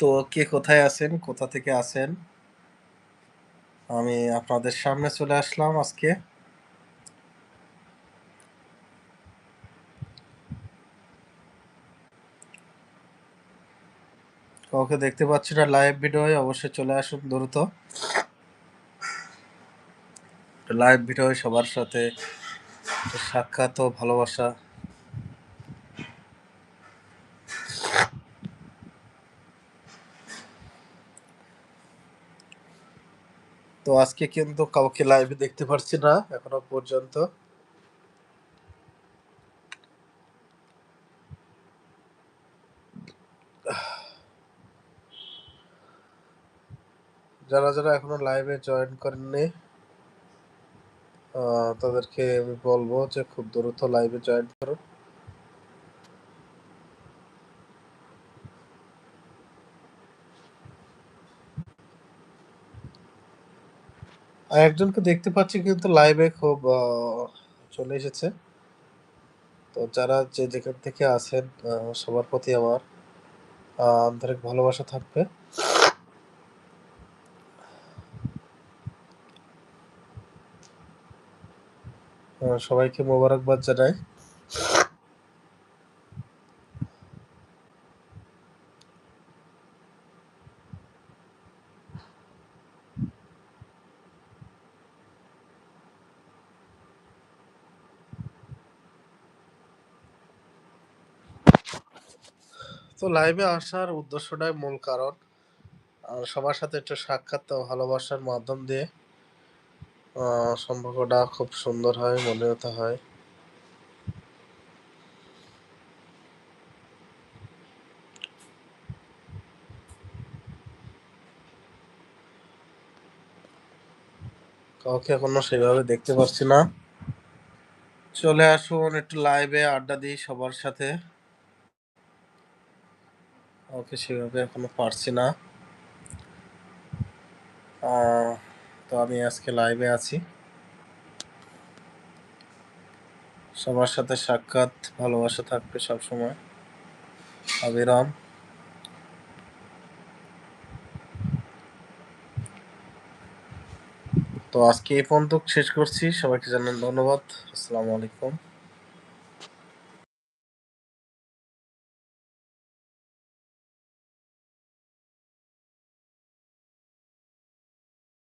তো কে কোথায় আছেন? কোথা থেকে আছেন? আমি আপনাদের সামনে চলে আসলাম আজকে। কাউকে দেখতে পাচ্ছি না লাইভ ভিডিও অবশ্যই চলে আসুন দ্রুত। লাইভ ভিডিও সবার সাথে সাক্ষাৎ ও ভালোবাসা। তো আজকে কিন্তু কাউকে লাইভে দেখতে পারছি না, এখনও পর্যন্ত। যারা যারা এখনও লাইভে জয়েন করেননি তাদেরকে আমি বলব যে খুব দ্রুত লাইভে জয়েন করুন আর একজনকে দেখতে পাচ্ছি কিন্তু লাইভে খুব চলে এসেছে। তো যারা যে যেখান থেকে আছেন সবার প্রতি আমার আন্তরিক ভালোবাসা থাকবে। সবাইকে মোবারকবাদ জানাই। তো লাইভে আসার উদ্দেশ্যটাই মূল কারণ। সবার সাথে একটু সাক্ষাৎ ভালোবাসার মাধ্যম দিয়ে সম্পর্কটা খুব সুন্দর হয়, মনোনীত হয়। কাউকে এখনও সেভাবে দেখতে পাচ্ছি না। চলে আসুন, একটু লাইভে আড্ডা দিই সবার সাথে। কাউকে সেভাবে এখনও পারছি না। তো আমি আজকে লাইভে আছি। সবার সাথে সাক্ষাৎ, ভালোবাসা থাকবে সবসময়। অবিরাম তো আজকে এই পর্যন্ত শেষ করছি। সবাইকে জানান ধন্যবাদ। আসসালামু আলাইকুম।